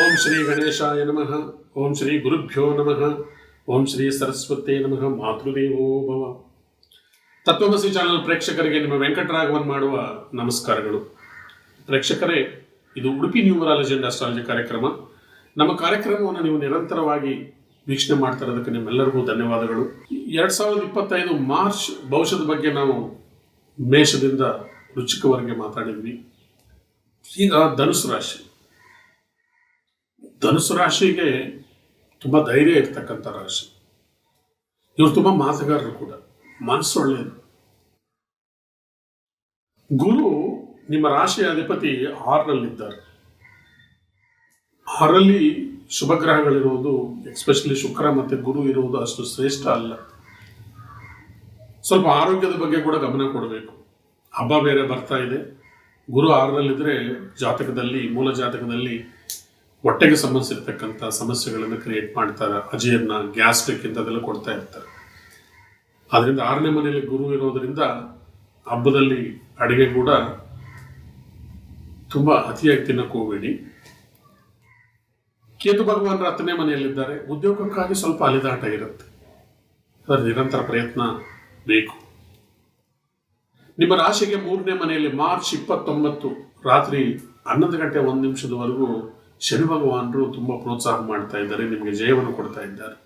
ಓಂ ಶ್ರೀ ಗಣೇಶಾಯ ನಮಃ. ಓಂ ಶ್ರೀ ಗುರುಭ್ಯೋ ನಮಃ. ಓಂ ಶ್ರೀ ಸರಸ್ವತೇ ನಮಃ. ಮಾತೃದೇವೋ ಭವ. ತತ್ವಮಸಿ ಚಾನಲ್ ಪ್ರೇಕ್ಷಕರಿಗೆ ನಿಮ್ಮ ವೆಂಕಟರಾಘವನ್ ಮಾಡುವ ನಮಸ್ಕಾರಗಳು. ಪ್ರೇಕ್ಷಕರೇ, ಇದು ಉಡುಪಿ ನ್ಯೂಮರಾಲಜಿ ಅಂಡ್ ಅಸ್ಟ್ರಾಲಜಿ ಕಾರ್ಯಕ್ರಮ. ನಮ್ಮ ಕಾರ್ಯಕ್ರಮವನ್ನು ನೀವು ನಿರಂತರವಾಗಿ ವೀಕ್ಷಣೆ ಮಾಡ್ತಾ ಇರೋದಕ್ಕೆ ನಿಮ್ಮೆಲ್ಲರಿಗೂ ಧನ್ಯವಾದಗಳು. ಎರಡ್ ಸಾವಿರದ ಇಪ್ಪತ್ತೈದು ಮಾರ್ಚ್ ಭವಿಷ್ಯದ ಬಗ್ಗೆ ನಾವು ಮೇಷದಿಂದ ರುಚಿಕವರೆಗೆ ಮಾತಾಡಿದ್ವಿ. ಈಗ ಧನುಸು ರಾಶಿ. ಧನುಸು ರಾಶಿಗೆ ತುಂಬ ಧೈರ್ಯ ಇರ್ತಕ್ಕಂಥ ರಾಶಿ. ಇವರು ತುಂಬ ಮಾತುಗಾರರು ಕೂಡ. ಮನಸ್ಸು ಒಳ್ಳೆಯದು ಗುರು ನಿಮ್ಮ ರಾಶಿಯ ಅಧಿಪತಿ ಆರರಲ್ಲಿದ್ದಾರೆ. ಆರಲ್ಲಿ ಶುಭ ಗ್ರಹಗಳಿರುವುದು ಎಕ್ಸ್ಪೆಷಲಿ ಶುಕ್ರ ಮತ್ತೆ ಗುರು ಇರುವುದು ಅಷ್ಟು ಶ್ರೇಷ್ಠ ಅಲ್ಲ. ಸ್ವಲ್ಪ ಆರೋಗ್ಯದ ಬಗ್ಗೆ ಕೂಡ ಗಮನ ಕೊಡಬೇಕು. ಹಬ್ಬ ಬೇರೆ ಬರ್ತಾ ಇದೆ. ಗುರು ಆರರಲ್ಲಿದ್ದರೆ ಜಾತಕದಲ್ಲಿ, ಮೂಲ ಜಾತಕದಲ್ಲಿ ಹೊಟ್ಟೆಗೆ ಸಂಬಂಧಿಸಿರ್ತಕ್ಕಂಥ ಸಮಸ್ಯೆಗಳನ್ನು ಕ್ರಿಯೇಟ್ ಮಾಡ್ತಾರೆ. ಅಜೀರ್ಣ ಗ್ಯಾಸ್ಟ್ರಿಕ್ ಇಂಥದ್ದೆಲ್ಲ ಕೊಡ್ತಾ ಇರ್ತಾರೆ. ಅದರಿಂದ ಆರನೇ ಮನೆಯಲ್ಲಿ ಗುರು ಇರೋದರಿಂದ ಹಬ್ಬದಲ್ಲಿ ಅಡುಗೆ ಕೂಡ ತುಂಬ ಅತಿಯಾಗಿ ತಿನ್ನಕ್ಕೆ ಹೋಗಬೇಡಿ. ಕೇತು ಭಗವಾನ್ ಹತ್ತನೇ ಮನೆಯಲ್ಲಿದ್ದಾರೆ. ಉದ್ಯೋಗಕ್ಕಾಗಿ ಸ್ವಲ್ಪ ಅಲಿದಾಟ ಇರುತ್ತೆ. ಅದರ ನಿರಂತರ ಪ್ರಯತ್ನ ಬೇಕು. ನಿಮ್ಮ ರಾಶಿಗೆ ಮೂರನೇ ಮನೆಯಲ್ಲಿ ಮಾರ್ಚ್ ಇಪ್ಪತ್ತೊಂಬತ್ತು ರಾತ್ರಿ ಹನ್ನೊಂದು ಗಂಟೆ ಒಂದು ನಿಮಿಷದವರೆಗೂ ಶನಿ ಭಗವಾನರು ತುಂಬ ಪ್ರೋತ್ಸಾಹ ಮಾಡ್ತಾ ಇದ್ದಾರೆ, ನಿಮಗೆ ಜಯವನ್ನು ಕೊಡ್ತಾ ಇದ್ದಾರೆ.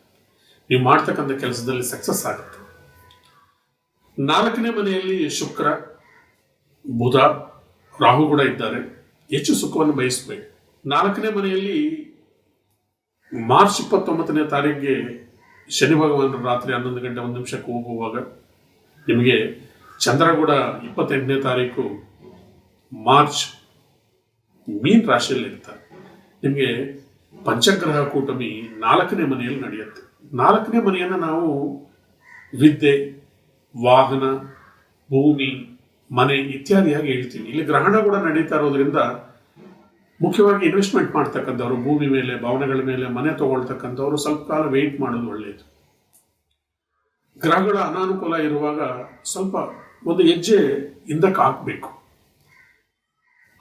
ನೀವು ಮಾಡ್ತಕ್ಕಂಥ ಕೆಲಸದಲ್ಲಿ ಸಕ್ಸಸ್ ಆಗುತ್ತೆ. ನಾಲ್ಕನೇ ಮನೆಯಲ್ಲಿ ಶುಕ್ರ, ಬುಧ, ರಾಹು ಕೂಡ ಇದ್ದಾರೆ. ಹೆಚ್ಚು ಸುಖವನ್ನು ಬಯಸಬೇಕು. ನಾಲ್ಕನೇ ಮನೆಯಲ್ಲಿ ಮಾರ್ಚ್ ಇಪ್ಪತ್ತೊಂಬತ್ತನೇ ತಾರೀಕಿಗೆ ಶನಿ ಭಗವಾನರು ರಾತ್ರಿ ಹನ್ನೊಂದು ಗಂಟೆ ಒಂದು ನಿಮಿಷಕ್ಕೆ ಹೋಗುವಾಗ ನಿಮಗೆ ಚಂದ್ರ ಕೂಡ ಇಪ್ಪತ್ತೆಂಟನೇ ತಾರೀಕು ಮಾರ್ಚ್ ಮೀನ್ ರಾಶಿಯಲ್ಲಿ ಇರ್ತಾರೆ ನಿಮಗೆ ಪಂಚಗ್ರಹ ಕೂಟಮಿ ನಾಲ್ಕನೇ ಮನೆಯಲ್ಲಿ ನಡೆಯುತ್ತೆ. ನಾಲ್ಕನೇ ಮನೆಯನ್ನು ನಾವು ವಿದ್ಯೆ, ವಾಹನ, ಭೂಮಿ, ಮನೆ ಇತ್ಯಾದಿಯಾಗಿ ಹೇಳ್ತೀವಿ. ಇಲ್ಲಿ ಗ್ರಹಣ ಕೂಡ ನಡೀತಾ ಇರೋದ್ರಿಂದ ಮುಖ್ಯವಾಗಿ ಇನ್ವೆಸ್ಟ್ಮೆಂಟ್ ಮಾಡ್ತಕ್ಕಂಥವ್ರು, ಭೂಮಿ ಮೇಲೆ, ಭವನಗಳ ಮೇಲೆ ಮನೆ ತಗೊಳ್ತಕ್ಕಂಥವ್ರು ಸ್ವಲ್ಪ ಕಾಲ ವೆಯ್ಟ್ ಮಾಡೋದು ಒಳ್ಳೆಯದು ಗ್ರಹಗಳ ಅನಾನುಕೂಲ ಇರುವಾಗ ಸ್ವಲ್ಪ ಒಂದು ಹೆಜ್ಜೆ ಹಿಂದಕ್ಕೆ ಹಾಕಬೇಕು.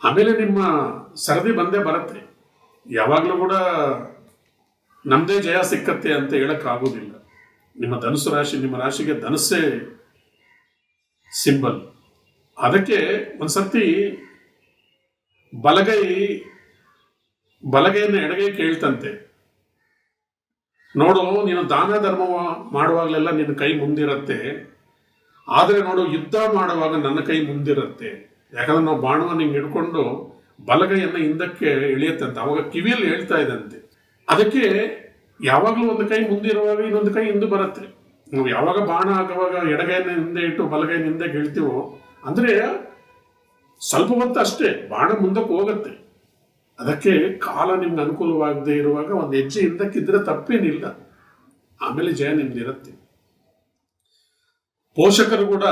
ಆಮೇಲೆ ನಿಮ್ಮ ಸರದಿ ಬಂದೇ ಬರುತ್ತೆ. ಯಾವಾಗಲೂ ಕೂಡ ನಮ್ಮದೇ ಜಯ ಸಿಕ್ಕತ್ತೆ ಅಂತ ಹೇಳಕ್ ಆಗೋದಿಲ್ಲ ನಿಮ್ಮ ಧನುಸು ರಾಶಿ, ನಿಮ್ಮ ರಾಶಿಗೆ ಧನಸ್ಸೇ ಸಿಂಬಲ್. ಅದಕ್ಕೆ ಒಂದ್ಸರ್ತಿ ಬಲಗೈ, ಬಲಗೈಯನ್ನು ಎಡಗೈ ಕೇಳ್ತಂತೆ. ನೋಡು, ನೀನು ದಾನ ಧರ್ಮ ಮಾಡುವಾಗಲೆಲ್ಲ ನಿನ್ನ ಕೈ ಮುಂದಿರತ್ತೆ. ಆದರೆ ನೋಡು, ಯುದ್ಧ ಮಾಡುವಾಗ ನನ್ನ ಕೈ ಮುಂದಿರತ್ತೆ. ಯಾಕಂದ್ರೆ ನಾವು ಬಾಣವನ್ನು ಹಿಡ್ಕೊಂಡು ಬಲಗೈಯನ್ನು ಹಿಂದಕ್ಕೆ ಇಳಿಯುತ್ತಂತೆ ಅವಾಗ ಕಿವಿಯಲ್ಲಿ ಹೇಳ್ತಾ ಇದ್ದಂತೆ. ಅದಕ್ಕೆ ಯಾವಾಗಲೂ ಒಂದು ಕೈ ಮುಂದಿರುವಾಗ ಇನ್ನೊಂದು ಕೈ ಹಿಂದೆ ಬರುತ್ತೆ. ನಾವು ಯಾವಾಗ ಬಾಣ ಆಗುವಾಗ ಎಡಗೈನ ಹಿಂದೆ ಇಟ್ಟು ಬಲಗೈನ ಹಿಂದೆ ಹೇಳ್ತೀವೋ ಅಂದರೆ ಸ್ವಲ್ಪ ಹೊತ್ತು ಅಷ್ಟೇ, ಬಾಣ ಮುಂದಕ್ಕೆ ಹೋಗುತ್ತೆ. ಅದಕ್ಕೆ ಕಾಲ ನಿಮ್ಗೆ ಅನುಕೂಲವಾಗದೇ ಇರುವಾಗ ಒಂದು ಹೆಜ್ಜೆ ಹಿಂದಕ್ಕಿದ್ರೆ ತಪ್ಪೇನಿಲ್ಲ. ಆಮೇಲೆ ಜಯ ನಿಮ್ದಿರುತ್ತೆ. ಪೋಷಕರು ಕೂಡ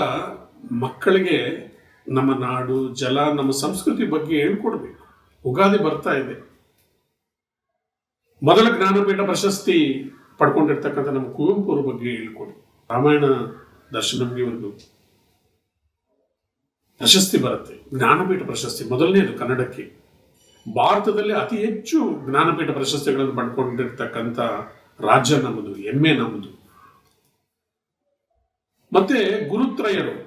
ಮಕ್ಕಳಿಗೆ ನಮ್ಮ ನಾಡು, ಜಲ, ನಮ್ಮ ಸಂಸ್ಕೃತಿ ಬಗ್ಗೆ ಹೇಳ್ಕೊಡ್ಬೇಕು. ಉಗಾದಿ ಬರ್ತಾ ಇದೆ. ಮೊದಲ ಜ್ಞಾನಪೀಠ ಪ್ರಶಸ್ತಿ ಪಡ್ಕೊಂಡಿರ್ತಕ್ಕಂಥ ನಮ್ಮ ಕುವೆಂಪು ಅವ್ರ ಬಗ್ಗೆ ಹೇಳ್ಕೊಡಿ. ರಾಮಾಯಣ ದರ್ಶನಂಗಿವರೆಗೂ ಪ್ರಶಸ್ತಿ ಬರುತ್ತೆ. ಜ್ಞಾನಪೀಠ ಪ್ರಶಸ್ತಿ, ಮೊದಲನೇದು ಕನ್ನಡಕ್ಕೆ. ಭಾರತದಲ್ಲಿ ಅತಿ ಹೆಚ್ಚು ಜ್ಞಾನಪೀಠ ಪ್ರಶಸ್ತಿಗಳನ್ನು ಪಡ್ಕೊಂಡಿರ್ತಕ್ಕಂಥ ರಾಜ್ಯ ನಮ್ಮದು, ಹೆಮ್ಮೆ ನಮ್ಮದು. ಮತ್ತೆ ಗುರುತ್ರಯರು.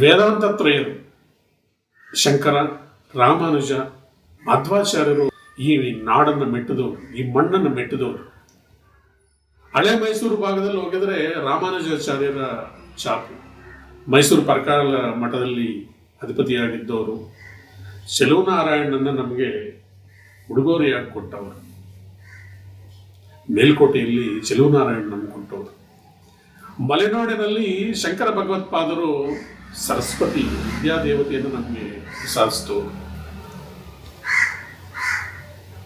ವೇದಾಂತ ತ್ರಯರು, ಶಂಕರ, ರಾಮಾನುಜ, ಮಧ್ವಾಚಾರ್ಯರು ಈ ನಾಡನ್ನು ಮೆಟ್ಟಿದವರು, ಈ ಮಣ್ಣನ್ನು ಮೆಟ್ಟಿದವರು. ಹಳೆ ಮೈಸೂರು ಭಾಗದಲ್ಲಿ ಹೋಗಿದ್ರೆ ರಾಮಾನುಜಾಚಾರ್ಯರ ಚಾಪು. ಮೈಸೂರು ಪರ್ಕಾಲ ಮಠದಲ್ಲಿ ಅಧಿಪತಿಯಾಗಿದ್ದವರು ನಾರಾಯಣನ ನಮಗೆ ಉಡುಗೊರೆಯಾಗಿ ಕೊಟ್ಟವರು. ಮೇಲ್ಕೋಟೆಯಲ್ಲಿ ನಾರಾಯಣ ನಮ್ಗೆ ಕೊಟ್ಟವರು. ಮಲೆನಾಡಿನಲ್ಲಿ ಶಂಕರ ಭಗವತ್ಪಾದರು ಸರಸ್ವತಿ ವಿದ್ಯಾದೇವತೆಯನ್ನು ನಮಗೆ ಸಾಧಿಸ್ತು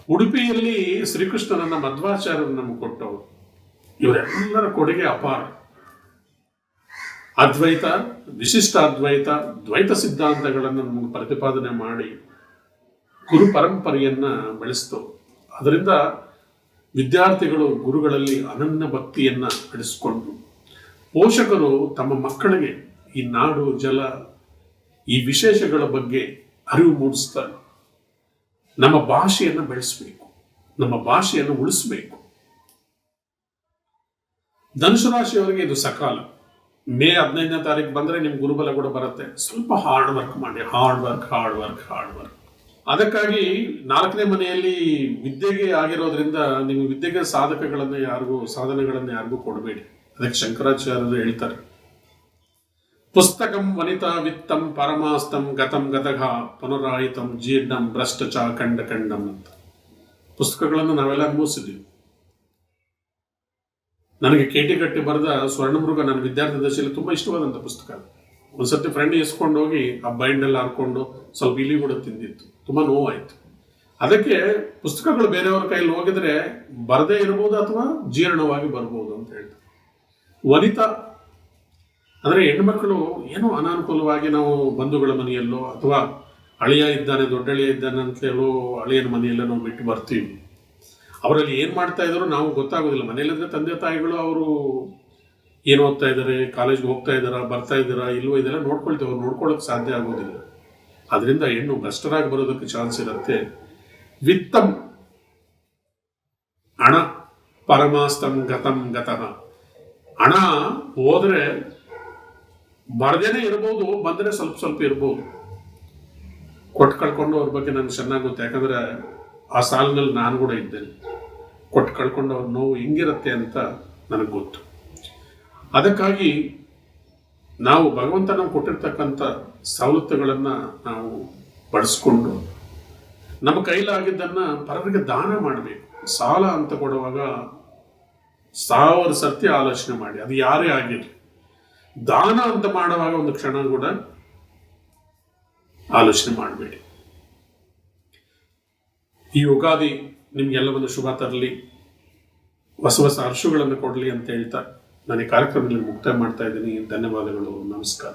ಉಡುಪಿಯಲ್ಲಿ ಶ್ರೀಕೃಷ್ಣನನ್ನ ಮಧ್ವಾಚಾರ್ಯರು ನಮಗೆ ಕೊಟ್ಟವರು. ಇವರೆಲ್ಲರ ಕೊಡುಗೆ ಅಪಾರ. ಅದ್ವೈತ ವಿಶಿಷ್ಟ ಅದ್ವೈತ ದ್ವೈತ ಸಿದ್ಧಾಂತಗಳನ್ನು ನಮಗೆ ಪ್ರತಿಪಾದನೆ ಮಾಡಿ ಗುರು ಪರಂಪರೆಯನ್ನ ಬೆಳೆಸ್ತು. ಅದರಿಂದ ವಿದ್ಯಾರ್ಥಿಗಳು ಗುರುಗಳಲ್ಲಿ ಅನನ್ಯ ಭಕ್ತಿಯನ್ನ ಬೆಳೆಸಿಕೊಂಡು ಪೋಷಕರು ತಮ್ಮ ಮಕ್ಕಳಿಗೆ ಈ ನಾಡು ಜಲ ಈ ವಿಶೇಷಗಳ ಬಗ್ಗೆ ಅರಿವು ಮೂಡಿಸ್ತಾ ನಮ್ಮ ಭಾಷೆಯನ್ನು ಬೆಳೆಸಬೇಕು. ನಮ್ಮ ಭಾಷೆಯನ್ನು ಉಳಿಸಬೇಕು. ಧನುಸು ರಾಶಿಯವರಿಗೆ ಇದು ಸಕಾಲ. ಮೇ ಹದಿನೈದನೇ ತಾರೀಕು ಬಂದರೆ ನಿಮ್ಗೆ ಗುರುಬಲ ಕೂಡ ಬರುತ್ತೆ. ಸ್ವಲ್ಪ ಹಾರ್ಡ್ ವರ್ಕ್ ಮಾಡಿ. Hard work hard work hard work ಅದಕ್ಕಾಗಿ ನಾಲ್ಕನೇ ಮನೆಯಲ್ಲಿ ವಿದ್ಯೆಗೆ ಆಗಿರೋದ್ರಿಂದ ನಿಮ್ಮ ವಿದ್ಯೆಗೆ ಸಾಧಕಗಳನ್ನು ಯಾರಿಗೂ, ಸಾಧನೆಗಳನ್ನು ಯಾರಿಗೂ ಕೊಡಬೇಡಿ. ಅದಕ್ಕೆ ಶಂಕರಾಚಾರ್ಯರು ಹೇಳ್ತಾರೆ. ಪುಸ್ತಕಂ ವನಿತಾ ವಿತ್ತಂ ಪರಮಾಸ್ತಂ ಗತಂ ಗತಗ ಪುನರಾಯಿತಂ ಜೀರ್ಣಂ ಭ್ರಷ್ಟಚ ಖಂಡ ಖಂಡಂ ಅಂತ. ಪುಸ್ತಕಗಳನ್ನು ನಾವೆಲ್ಲ ಅನುಭವಿಸಿದ್ವಿ ನನಗೆ ಕೇಟಿ ಕಟ್ಟಿ ಬರೆದ ಸ್ವರ್ಣಮೃಗ ನನ್ನ ವಿದ್ಯಾರ್ಥಿ ದಶೆಯಲ್ಲಿ ತುಂಬಾ ಇಷ್ಟವಾದಂಥ ಪುಸ್ತಕ ಒಂದ್ಸತಿ ಫ್ರೆಂಡ್ ಇಸ್ಕೊಂಡು ಹೋಗಿ ಆ ಬೈಂಡಲ್ಲಿ ಹಾಕೊಂಡು ಸ್ವಲ್ಪ ಇಲಿ ಕೂಡ ತಿಂದಿತ್ತು. ತುಂಬಾ ನೋವಾಯ್ತು. ಅದಕ್ಕೆ ಪುಸ್ತಕಗಳು ಬೇರೆಯವರ ಕೈಯಲ್ಲಿ ಹೋಗಿದ್ರೆ ಬರದೇ ಇರಬಹುದು ಅಥವಾ ಜೀರ್ಣವಾಗಿ ಬರ್ಬೋದು ಅಂತ ಹೇಳ್ತಾರೆ. ವನಿತಾ ಅಂದ್ರೆ ಹೆಣ್ಮಕ್ಳು ಏನೋ ಅನಾನುಕೂಲವಾಗಿ ನಾವು ಬಂಧುಗಳ ಮನೆಯಲ್ಲೋ ಅಥವಾ ಅಳಿಯ ಇದ್ದಾನೆ ದೊಡ್ಡಳಿಯ ಇದ್ದಾನೆ ಅಂತ ಹೇಳೋ ಅಳಿಯನ ಮನೆಯಲ್ಲೋ ನಾವು ಬಿಟ್ಟು ಬರ್ತೀವಿ. ಅವರಲ್ಲಿ ಏನು ಮಾಡ್ತಾ ಇದ್ದಾರೋ ನಾವು ಗೊತ್ತಾಗೋದಿಲ್ಲ. ಮನೆಯಲ್ಲಿದ್ದರೆ ತಂದೆ ತಾಯಿಗಳು ಅವರು ಏನು ಓದ್ತಾ ಇದ್ದಾರೆ, ಕಾಲೇಜ್ಗೆ ಹೋಗ್ತಾ ಇದ್ದಾರಾ, ಬರ್ತಾ ಇದ್ದಾರಾ, ಇಲ್ವೋ ಇದೆಲ್ಲ ನೋಡ್ಕೊಳ್ತೇವೆ. ಅವ್ರು ನೋಡ್ಕೊಳ್ಳೋಕೆ ಸಾಧ್ಯ ಆಗೋದಿಲ್ಲ. ಅದರಿಂದ ಹೆಣ್ಣು ಭ್ರಷ್ಟರಾಗಿ ಬರೋದಕ್ಕೆ ಚಾನ್ಸ್ ಇರುತ್ತೆ. ವಿತ್ತಂ ಹಣ ಪರಮಾಸ್ತಂ ಗತಂ ಗತಃ. ಹಣ ಹೋದ್ರೆ ಬರ್ದೇನೆ ಇರ್ಬೋದು ಬಂದ್ರೆ ಸ್ವಲ್ಪ ಸ್ವಲ್ಪ ಇರ್ಬೋದು. ಕೊಟ್ಟು ಕಳ್ಕೊಂಡು ಅವ್ರ ಬಗ್ಗೆ ನನಗೆ ಚೆನ್ನಾಗಿ ಗೊತ್ತು. ಯಾಕಂದ್ರೆ ಆ ಸಾಲಿನಲ್ಲಿ ನಾನು ಕೂಡ ಇದ್ದೇನೆ. ಕೊಟ್ಟು ಕಳ್ಕೊಂಡು ಅವ್ರ ನೋವು ಹಿಂಗಿರುತ್ತೆ ಅಂತ ನನಗೆ ಗೊತ್ತು. ಅದಕ್ಕಾಗಿ ನಾವು ಭಗವಂತ ನಾವು ಕೊಟ್ಟಿರ್ತಕ್ಕಂಥ ಸವಲತ್ತುಗಳನ್ನು ನಾವು ಬಳಸ್ಕೊಂಡು ನಮ್ಮ ಕೈಲಾಗಿದ್ದನ್ನ ಪರರಿಗೆ ದಾನ ಮಾಡಬೇಕು. ಸಾಲ ಅಂತ ಕೊಡುವಾಗ ಸಾವಿರ ಸರ್ತಿ ಆಲೋಚನೆ ಮಾಡಿ. ಅದು ಯಾರೇ ಆಗಿರಲಿ. ದಾನ ಅಂತ ಮಾಡುವಾಗ ಒಂದು ಕ್ಷಣ ಕೂಡ ಆಲೋಚನೆ ಮಾಡಬೇಡಿ. ಈ ಯುಗಾದಿ ಒಂದು ಶುಭ ತರಲಿ. ಹೊಸ ಹೊಸ ಹರ್ಷಗಳನ್ನು ಕೊಡಲಿ ಅಂತ ಹೇಳ್ತಾ ನಾನು ಈ ಕಾರ್ಯಕ್ರಮದಲ್ಲಿ ಮುಕ್ತಾಯ ಮಾಡ್ತಾ ಇದ್ದೀನಿ. ಧನ್ಯವಾದಗಳು. ನಮಸ್ಕಾರ.